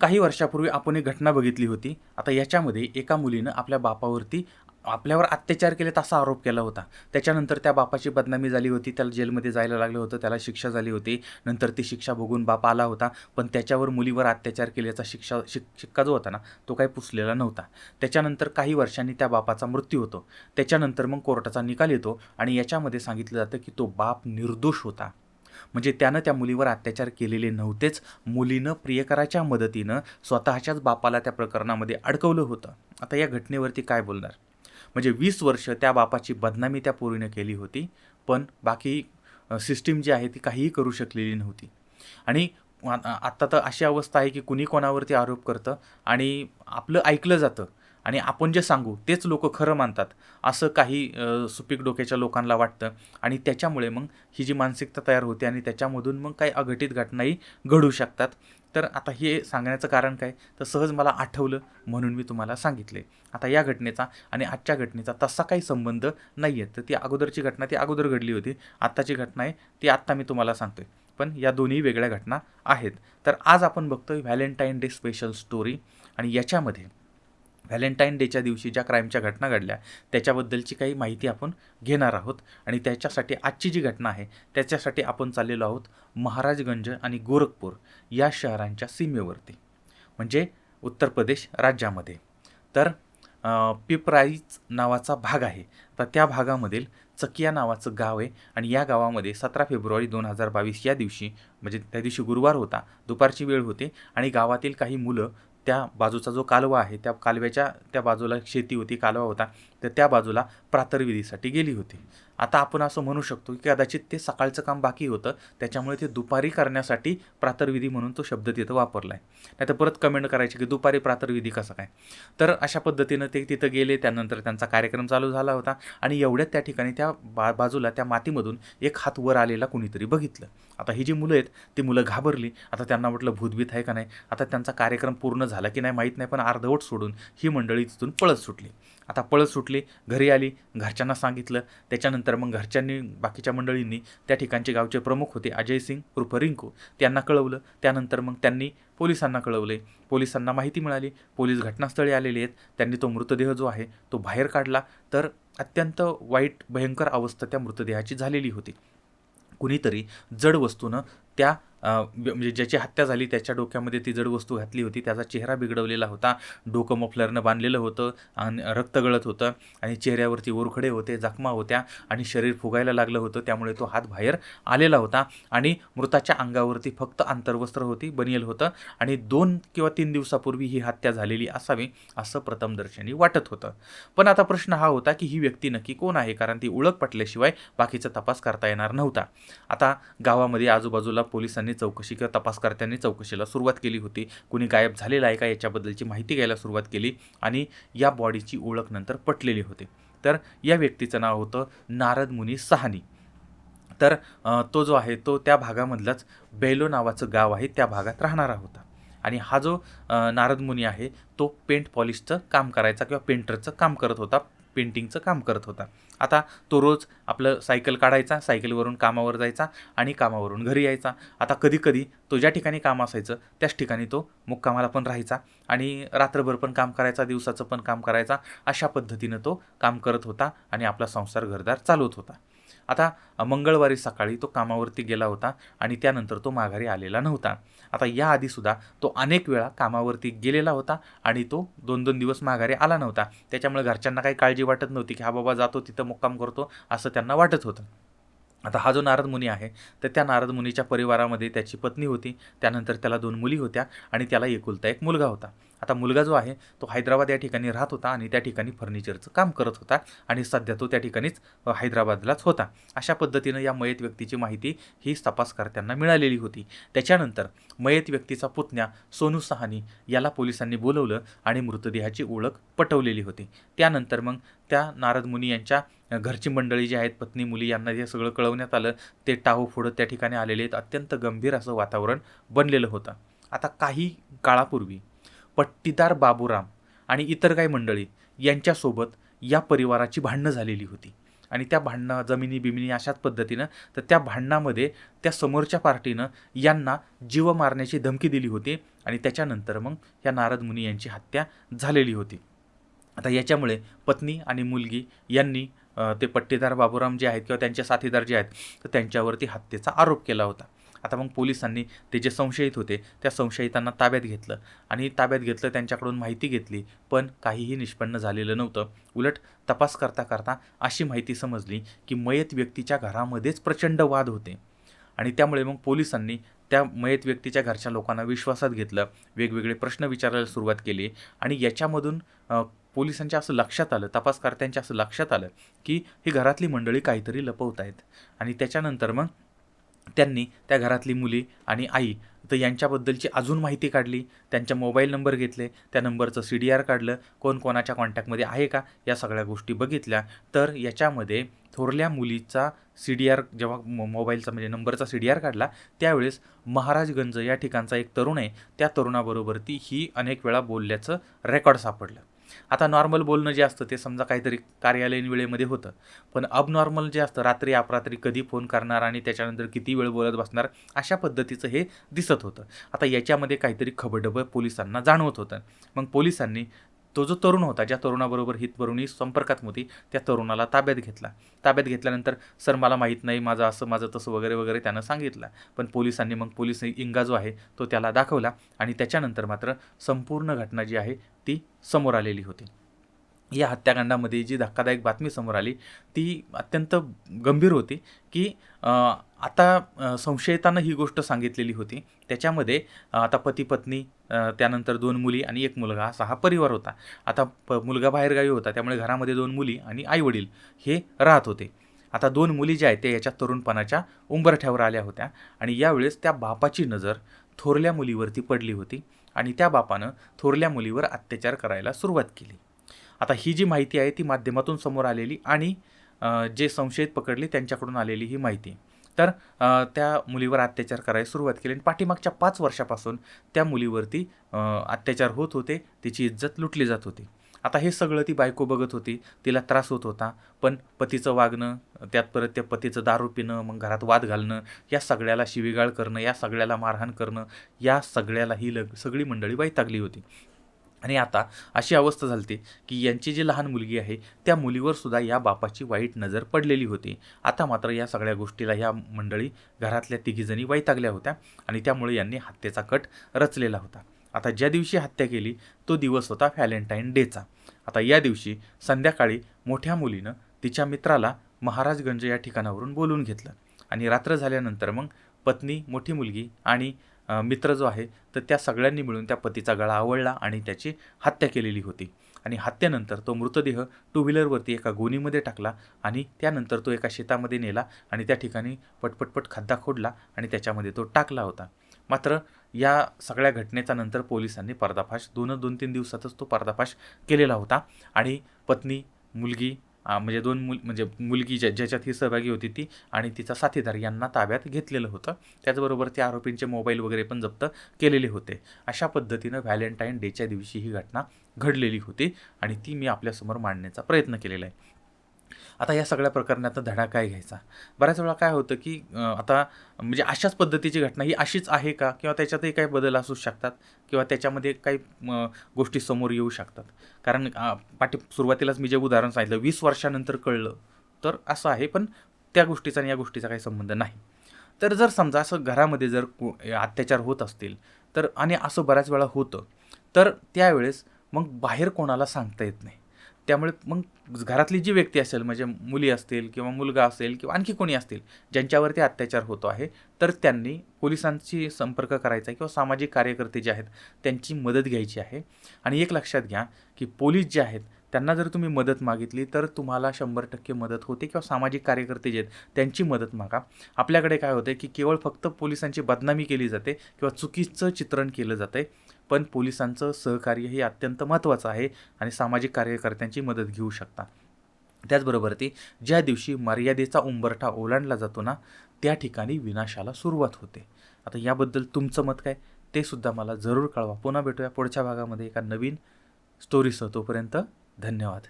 काही वर्षापूर्वी आपण एक घटना बघितली होती. आता याच्यामध्ये एका मुलीनं आपल्या बापावरती आपल्यावर अत्याचार केलेत असा आरोप केला होता. त्याच्यानंतर त्या बापाची बदनामी झाली होती. त्याला जेलमध्ये जायला लागलं होतं. त्याला शिक्षा झाली होती. नंतर ती शिक्षा भोगून बाप आला होता. पण त्याच्यावर मुलीवर अत्याचार केल्याचा शिक्षा शिक शिक्का जो होता ना तो काही पुसलेला नव्हता. त्याच्यानंतर काही वर्षांनी त्या बापाचा मृत्यू होतो. त्याच्यानंतर मग कोर्टाचा निकाल येतो आणि याच्यामध्ये सांगितलं जातं की तो बाप निर्दोष होता. म्हणजे त्यानं त्या मुलीवर अत्याचार केलेले नव्हतेच. मुलीनं प्रियकराच्या मदतीनं स्वतःच्याच बापाला त्या प्रकरणामध्ये अडकवलं होतं. आता या घटनेवरती काय बोलणार? म्हणजे वीस वर्ष त्या बापाची बदनामी त्या पोरीनं केली होती पण बाकी सिस्टीम जी आहे ती काहीही करू शकलेली नव्हती. आणि आत्ता तर अशी अवस्था आहे की कुणी कोणावरती आरोप करतं आणि आपलं ऐकलं जातं. आणि आपण जे सांगू तेच लोक खरं मानतात. असं काही सुपीक डोक्याच्या लोकांना वाटतं. आणि त्याच्यामुळे मग ही जी मानसिकता तयार होते आणि त्याच्यामधून मग काही अघटित घटनाही घडू शकतात. तर आता हे सांगण्याचं कारण काय? तर सहज मला आठवलं म्हणून मी तुम्हाला सांगितले. आता या घटनेचा आणि आजच्या घटनेचा तसा काही संबंध नाही आहे तर ती अगोदरची घटना ती अगोदर घडली होती. आत्ताची घटना आहे ती आत्ता मी तुम्हाला सांगतोय. पण या दोन्ही वेगळ्या घटना आहेत. तर आज आपण बघतोय व्हॅलेंटाईन डे स्पेशल स्टोरी. आणि याच्यामध्ये व्हॅलेंटाईन डेच्या दिवशी ज्या क्राईमच्या घटना घडल्या त्याच्याबद्दलची काही माहिती आपण घेणार आहोत. आणि त्याच्यासाठी आजची जी घटना आहे त्याच्यासाठी आपण चाललेलो आहोत महाराजगंज आणि गोरखपूर या शहरांच्या सीमेवरती. म्हणजे उत्तर प्रदेश राज्यामध्ये. तर पिपराईज पिपराईच नावाचा भाग आहे. तर त्या भागामधील चकिया नावाचं गाव आहे. आणि या गावामध्ये सतरा फेब्रुवारी दोन हजार बावीस या दिवशी म्हणजे त्या दिवशी गुरुवार होता दुपारची वेळ होती. आणि गावातील काही मुलं त्या बाजूचा जो कालवा आहे त्या कालव्याच्या त्या बाजूला शेती होती कालवा होता. तर त्या बाजूला प्रातर्विधीसाठी गेली होती. आता आपण असं म्हणू शकतो की कदाचित ते सकाळचं काम बाकी होतं त्याच्यामुळे ते दुपारी करण्यासाठी प्रातर्विधी म्हणून तो शब्द तिथं वापरला आहे नाही तर परत कमेंट करायची की दुपारी प्रातर्विधी कसं काय? तर अशा पद्धतीनं ते तिथं गेले त्यानंतर त्यांचा कार्यक्रम चालू झाला होता आणि एवढ्यात त्या ठिकाणी त्या बा बाजूला त्या मातीमधून एक हात वर आलेला कुणीतरी बघितलं. आता ही जी मुलं आहेत ती मुलं घाबरली. आता त्यांना म्हटलं भूतभीत आहे का नाही? आता त्यांचा कार्यक्रम पूर्ण झाला की नाही माहीत नाही पण अर्धवट सोडून ही मंडळी तिथून पळत सुटली. आता पळत सुटली घरी आली घरच्यांना सांगितलं. त्याच्यानंतर मग घरच्यांनी बाकीच्या मंडळींनी त्या ठिकाणचे गावचे प्रमुख होते अजय सिंग उर्फ रिंकू. त्यांना कळवलं. त्यानंतर मग त्यांनी पोलिसांना कळवले. पोलिसांना माहिती मिळाली. पोलीस घटनास्थळी आलेले आहेत. त्यांनी तो मृतदेह जो आहे तो बाहेर काढला. तर अत्यंत वाईट भयंकर अवस्था त्या मृतदेहाची झालेली होती. कुणीतरी जड वस्तूनं त्या म्हणजे ज्याची हत्या झाली त्याच्या डोक्यामध्ये ती जड वस्तू घातली होती त्याचा चेहरा बिघडवलेला होता. डोकं मफलरनं बांधलेलं होतं आणि रक्त गळत होतं आणि चेहऱ्यावरती ओरखडे होते जखमा होत्या आणि शरीर फुगायला लागलं होतं. त्यामुळे तो हात बाहेर आलेला होता आणि मृताच्या अंगावरती फक्त आंतरवस्त्र होती बनियल होतं आणि दोन किंवा तीन दिवसापूर्वी ही हत्या झालेली असावी असं प्रथमदर्शनी वाटत होतं. पण आता प्रश्न हा होता की ही व्यक्ती नक्की कोण आहे? कारण ती ओळख पटल्याशिवाय बाकीचा तपास करता येणार नव्हता. आता गावामध्ये आजूबाजूला पोलिसांनी चौकशी किंवा तपासकर्त्यांनी चौकशीला सुरुवात केली होती. कुणी गायब झालेला आहे का याच्याबद्दलची माहिती घ्यायला सुरुवात केली आणि या बॉडीची ओळख नंतर पटलेली होती. तर या व्यक्तीचं नाव होतं नारद मुनी सहानी. तर तो जो आहे तो त्या भागामधलाच बेलो नावाचं गाव आहे त्या भागात राहणारा होता. आणि हा जो नारद मुनी आहे तो पेंट पॉलिशचं काम करायचा किंवा पेंटरचं काम करत होता. पेंटिंगचं काम करत होता. आता तो रोज आपलं सायकल काढायचा सायकलवरून कामावर जायचा आणि कामावरून घरी यायचा. आता कधीकधी तो ज्या ठिकाणी काम असायचं त्याच ठिकाणी तो मुक्कामाला पण राहायचा आणि रात्रभर पण काम करायचा दिवसाचं पण काम करायचा अशा पद्धतीनं तो काम करत होता आणि आपला संसार घरदार चालवत होता. आता मंगळवारी सकाळी तो कामावरती गेला होता आणि त्यानंतर तो माघारी आलेला नव्हता. आता याआधीसुद्धा तो अनेक वेळा कामावरती गेलेला होता आणि तो दोन दोन दिवस माघारी आला नव्हता. त्याच्यामुळे घरच्यांना काही काळजी वाटत नव्हती की हा बाबा जातो तिथं मुक्काम करतो असं त्यांना वाटत होतं. आता हा जो नारद मुनी आहे तर त्या नारद मुनीच्या परिवारामध्ये त्याची पत्नी होती. त्यानंतर त्याला दोन मुली होत्या आणि त्याला एकुलता एक मुलगा होता. आता मुलगा जो आहे तो हैदराबाद या ठिकाणी राहत होता आणि त्या ठिकाणी फर्निचरचं काम करत होता आणि सध्या तो त्या ठिकाणीच हैदराबादलाच होता. अशा पद्धतीनं या मयत व्यक्तीची माहिती ही तपासकर्त्यांना मिळालेली होती. त्याच्यानंतर मयत व्यक्तीचा पुतण्या सोनू सहानी याला पोलिसांनी बोलवलं आणि मृतदेहाची ओळख पटवलेली होती. त्यानंतर मग त्या नारद मुनी यांच्या घरची मंडळी जी आहेत पत्नी मुली यांना हे सगळं कळवण्यात आलं. ते टाहो फोडत त्या ठिकाणी आलेले आहेत. अत्यंत गंभीर असं वातावरण बनलेलं होतं. आता काही काळापूर्वी पट्टीदार बाबूराम आणि इतर काही मंडळी यांच्यासोबत या परिवाराची भांडणं झालेली होती. आणि त्या भांडणं जमिनी बिमिनी अशाच पद्धतीनं तर त्या भांडणामध्ये त्या समोरच्या पार्टीनं यांना जीव मारण्याची धमकी दिली होती आणि त्याच्यानंतर मग या नारद मुनी यांची हत्या झालेली होती. आता याच्यामुळे पत्नी आणि मुलगी यांनी ते पट्टीदार बाबूराम जे आहेत किंवा त्यांचे साथीदार जे आहेत तर त्यांच्यावरती हत्येचा आरोप केला होता. आता मग पोलिसांनी ते जे संशयित होते त्या संशयितांना ताब्यात घेतलं. आणि ताब्यात घेतलं त्यांच्याकडून माहिती घेतली पण काहीही निष्पन्न झालेलं नव्हतं. उलट तपास करता करता अशी माहिती समजली की मयत व्यक्तीच्या घरामध्येच प्रचंड वाद होते. आणि त्यामुळे मग पोलिसांनी त्या मयत व्यक्तीच्या घरच्या लोकांना विश्वासात घेतलं वेगवेगळे प्रश्न विचारायला सुरुवात केली. आणि याच्यामधून पोलिसांच्या असं लक्षात आलं तपासकर्त्यांच्या असं लक्षात आलं की ही घरातली मंडळी काहीतरी लपवत आहेत आणि त्याच्यानंतर मग त्यांनी त्या घरातली मुली आणि आई तर यांच्याबद्दलची अजून माहिती काढली त्यांच्या मोबाईल नंबर घेतले त्या नंबरचं सी डी आर काढलं कोण कोणाच्या कॉन्टॅक्टमध्ये आहे का या सगळ्या गोष्टी बघितल्या. तर याच्यामध्ये थोरल्या मुलीचा सी डी आर जेव्हा मो मोबाईलचा म्हणजे नंबरचा सी डी आर काढला त्यावेळेस महाराजगंज या ठिकाणचा एक तरुण आहे त्या तरुणाबरोबर ती ही अनेक वेळा बोलल्याचं रेकॉर्ड सापडलं. आता नॉर्मल बोलणं जे असतं ते समजा काहीतरी कार्यालयीन वेळेमध्ये होतं. पण अबनॉर्मल जे असतं रात्री अपरात्री कधी फोन करणार आणि त्याच्यानंतर किती वेळ बोलत बसणार अशा पद्धतीचं हे दिसत होतं. आता याच्यामध्ये काहीतरी खबडबं पोलिसांना जाणवत होतं. मग पोलिसांनी तो जो तरुण होता ज्या तरुणाबरोबर ही तरुणी संपर्कात होती त्या तरुणाला ताब्यात घेतला. ताब्यात घेतल्यानंतर सर मला माहीत नाही माझं असं माझं तसं वगैरे वगैरे त्यानं सांगितलं. पण पोलिसांनी मग पोलीस इंगा जो आहे तो त्याला दाखवला आणि त्याच्यानंतर मात्र संपूर्ण घटना जी आहे ती समोर आलेली होती. या हत्याकांडामध्ये जी धक्कादायक बातमी समोर आली ती अत्यंत गंभीर होती की आता संशयितानं ही गोष्ट सांगितलेली होती. त्याच्यामध्ये आता पती पत्नी त्यानंतर दोन मुली आणि एक मुलगा असा हा परिवार होता. आता प मुलगा बाहेरगावी होता त्यामुळे घरामध्ये दोन मुली आणि आईवडील हे राहत होते. आता दोन मुली ज्या आहेत त्या याच्या तरुणपणाच्या उंबरठ्यावर आल्या होत्या आणि यावेळेस त्या बापाची नजर थोरल्या मुलीवरती पडली होती आणि त्या बापानं थोरल्या मुलीवर अत्याचार करायला सुरुवात केली. आता ही जी माहिती आहे ती माध्यमातून समोर आलेली आणि जे संशयित पकडले त्यांच्याकडून आलेली ही माहिती. तर त्या मुलीवर अत्याचार करायला सुरुवात केली आणि पाठीमागच्या पाच वर्षापासून त्या मुलीवरती अत्याचार होत होते. तिची इज्जत लुटली जात होती. आता हे सगळं ती बायको बघत होती. तिला त्रास होत होता. पण पतीचं वागणं त्यात परत त्या पतीचं दारू पिणं मग घरात वाद घालणं या सगळ्याला शिवीगाळ करणं या सगळ्याला मारहाण करणं या सगळ्याला ही लग सगळी मंडळी वैतागली होती. आणि आता अशी अवस्था झाली होती की यांची जी लहान मुलगी आहे त्या मुलीवर सुद्धा या बापाची वाईट नजर पडलेली होती. आता मात्र या सगळ्या गोष्टीला या मंडळी घरातल्या तिघीजणी वैतागल्या होत्या आणि त्यामुळे यांनी हत्येचा कट रचलेला होता. आता ज्या दिवशी हत्या केली तो दिवस होता व्हॅलेंटाईन डेचा. आता या दिवशी संध्याकाळी मोठ्या मुलीनं तिच्या मित्राला महाराजगंज या ठिकाणावरून बोलून घेतलं आणि रात्र झाल्यानंतर मग पत्नी मोठी मुलगी आणि मित्र जो आहे तर त्या सगळ्यांनी मिळून त्या पतीचा गळा आवळला आणि त्याची हत्या केलेली होती. आणि हत्येनंतर तो मृतदेह टू व्हीलरवरती एका गोणीमध्ये टाकला आणि त्यानंतर तो एका शेतामध्ये नेला आणि त्या ठिकाणी पटपटपट खड्डा खोडला आणि त्याच्यामध्ये तो टाकला होता. मात्र या सगळ्या घटनेचा नंतर पोलिसांनी पर्दाफाश दोन दोन तीन दिवसातच तो पर्दाफाश केलेला होता आणि पत्नी मुलगी म्हणजे दोन मुल म्हणजे मुलगी ज्या ज्याच्यात ही सहभागी होती ती आणि तिचा साथीदार यांना ताब्यात घेतलेलं होतं. त्याचबरोबर त्या आरोपींचे मोबाईल वगैरे पण जप्त केलेले होते. अशा पद्धतीनं व्हॅलेंटाईन डेच्या दिवशी ही घटना घडलेली होती आणि ती मी आपल्यासमोर मांडण्याचा प्रयत्न केलेला आहे. आता या सगळ्या प्रकरणाचा धडा काय घ्यायचा. बऱ्याच वेळा काय होतं की आता म्हणजे अशाच पद्धतीची घटना ही अशीच आहे का? किंवा त्याच्यातही काही बदल असू शकतात? किंवा त्याच्यामध्ये काही गोष्टी समोर येऊ शकतात? कारण पाठी सुरुवातीलाच मी जे उदाहरण सांगितलं वीस वर्षानंतर कळलं तर असं आहे पण त्या गोष्टीचा आणि या गोष्टीचा काही संबंध नाही. तर जर समजा असं घरामध्ये जर अत्याचार होत असतील तर आणि असं बऱ्याच वेळा होतं तर त्यावेळेस मग बाहेर कोणाला सांगता येत नाही. त्यामुळे मग घरातली जी व्यक्ती असेल म्हणजे मुली असतील किंवा मुलगा असेल किंवा आणखी कोणी असतील ज्यांच्यावरती अत्याचार होतो आहे तर त्यांनी पोलिसांशी संपर्क करायचा आहे किंवा सामाजिक कार्यकर्ते जे आहेत त्यांची मदत घ्यायची आहे. आणि एक लक्षात घ्या की पोलीस जे आहेत त्यांना जर तुम्ही मदत मागितली तर तुम्हाला शंभर टक्के मदत होते किंवा सामाजिक कार्यकर्ते जे आहेत त्यांची मदत मागा. आपल्याकडे काय होते की केवळ फक्त पोलिसांची बदनामी केली जाते किंवा चुकीचं चित्रण केलं जाते पण पोलिसांचं सहकार्य हे अत्यंत महत्त्वाचं आहे आणि सामाजिक कार्यकर्त्यांची मदत घेऊ शकता. त्याचबरोबर ती ज्या दिवशी मर्यादेचा उंबरठा ओलांडला जातो ना त्या ठिकाणी विनाशाला सुरुवात होते. आता याबद्दल तुमचं मत काय? ते सुद्धा मला जरूर कळवा. पुन्हा भेटूया पुढच्या भागामध्ये एका नवीन स्टोरीसह तोपर्यंत धन्यवाद.